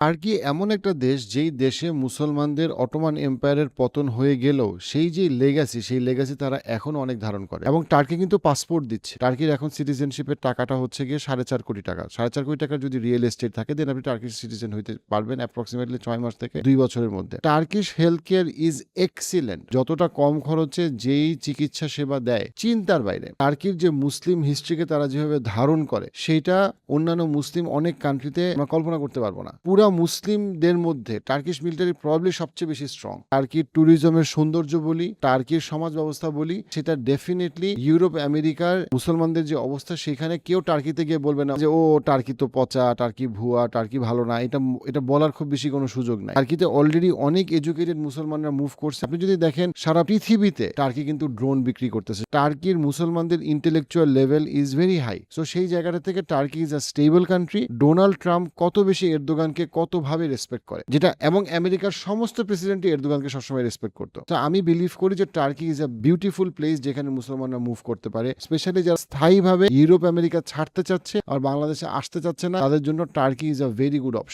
Turkey এমন একটা দেশ যেই দেশে মুসলমানদের অটোমান এম্পায়ারের পতন হয়ে গেলেও সেই যে লেগাসি সেই লেগাসি তারা এখনও অনেক ধারণ করে। এবং টার্কি কিন্তু পাসপোর্ট দিচ্ছে। টার্কির এখন সিটিজেনশিপের টাকাটা হচ্ছে গিয়ে সাড়ে চার কোটি টাকা। সাড়ে চার কোটি টাকার যদি রিয়েল এস্টেট থাকে দেন আপনি টার্কিশ সিটিজেন হইতে পারবেন অ্যাপ্রক্সিমেটলি ছয় মাস থেকে দুই বছরের মধ্যে। Turkish health care is excellent যতটা কম খরচে যেই চিকিৎসা সেবা দেয়, চিন্তার বাইরে। টার্কির যে মুসলিম হিস্ট্রিকে তারা যেভাবে ধারণ করে সেটা অন্যান্য মুসলিম অনেক কান্ট্রিতে আমরা কল্পনা করতে পারব না। পুরা মুসলিমদের মধ্যে টার্কিশ মিলিটারি প্রবলি সবচেয়ে বেশি স্ট্রং টার্কির ট্যুরিজমের সৌন্দর্য বলি টার্কির সমাজ ব্যবস্থা বলি, সেটা ডেফিনেটলি ইউরোপ আমেরিকার মুসলমানদের যে অবস্থা, সেখানে কেউ টার্কিতে গিয়ে বলবে না যে, ও টার্কি তো পচা টার্কি ভুয়া টার্কি ভালো না। এটা এটা বলার খুব বেশি কোনো সুযোগ নাই। টার্কিতে অলরেডি অনেক এডুকেটেড মুসলমানরা মুভ করছে। আপনি যদি দেখেন, সারা পৃথিবীতে টার্কি কিন্তু ড্রোন বিক্রি করতেছে। টার্কির মুসলমানদের intellectual level is very high so সেই জায়গাটা থেকে Turkey is a stable country Donald Trump কত বেশি এরদোগানকে কতভাবে রেসপেক্ট করে। যেটা এবং আমেরিকার সমস্ত প্রেসিডেন্টই এরদোগানকে সবসময় রেসপেক্ট করতো। তো আমি বিলিভ করি যে Turkey is a beautiful place যেখানে মুসলমানরা মুভ করতে পারে। স্পেশালি যারা স্থায়ীভাবে ইউরোপ আমেরিকা ছাড়তে চাচ্ছে আর বাংলাদেশে আসতে চাচ্ছে না, তাদের জন্য Turkey is a very good option